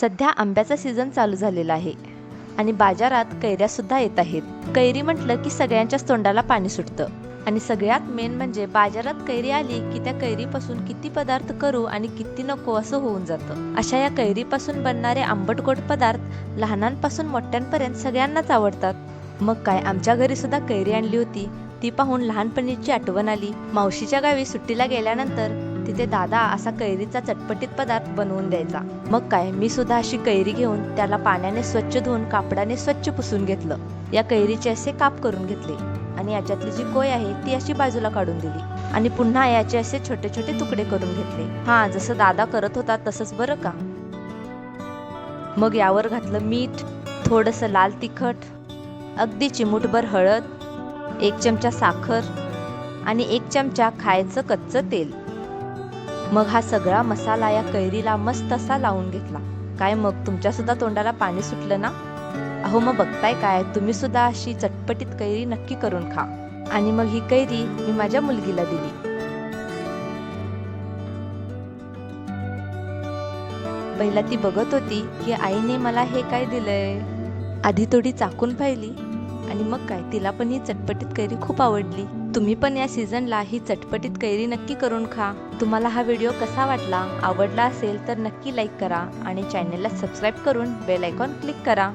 सध्या आंब्याचा सीझन चालू झालेला आहे आणि बाजारात कैऱ्या सुद्धा येत आहेत. कैरी म्हटलं की सगळ्यांच्याच तोंडाला पाणी सुटतं. आणि सगळ्यात मेन म्हणजे बाजारात कैरी आली की त्या कैरीपासून किती पदार्थ करू आणि किती नको असं होऊन जातं. अशा या कैरीपासून बनणारे आंबटगोड पदार्थ लहानांपासून मोठ्यांपर्यंत सगळ्यांनाच आवडतात. मग काय आमच्या घरी सुद्धा कैरी आणली होती. ती पाहून लहानपणीची आठवण आली. मावशीच्या गावी सुट्टीला गेल्यानंतर तिथे दादा असा कैरीचा चटपटीत पदार्थ बनवून द्यायचा. मग काय मी सुद्धा अशी कैरी घेऊन त्याला पाण्याने स्वच्छ धुवून कापडाने स्वच्छ पुसून घेतलं. या कैरीचे असे काप करून घेतले आणि याच्यातली जी कोय आहे ती अशी बाजूला काढून दिली आणि पुन्हा याचे असे छोटे छोटे तुकडे करून घेतले. हा जसं दादा करत होता तसंच बरं का? मग यावर घातलं मीठ थोडस लाल तिखट अगदी चिमूटभर हळद एक चमचा साखर आणि एक चमचा खायचं कच्चं तेल. मग हा सगळा मसाला या कैरीला मस्त असा लावून घेतला. काय मग तुमच्या सुद्धा तोंडाला पाणी सुटलं ना? अहो मग बघताय काय तुम्ही सुद्धा अशी चटपटीत कैरी नक्की करून खा. आणि मग ही कैरी मी माझ्या मुलगीला दिली. पहिला ती बघत होती की आईने मला हे काय दिलंय. आधी थोडी चाकून पाहिली आणि मग काय तिला पण ही चटपटीत कैरी खूप आवडली. तुम्ही पण या सीझनला ही चटपटीत कैरी नक्की करून खा. तुम्हाला हा व्हिडिओ कसा वाटला आवडला असेल तर नक्की लाईक करा आणि चॅनलला सबस्क्राईब करून बेल आयकॉन क्लिक करा.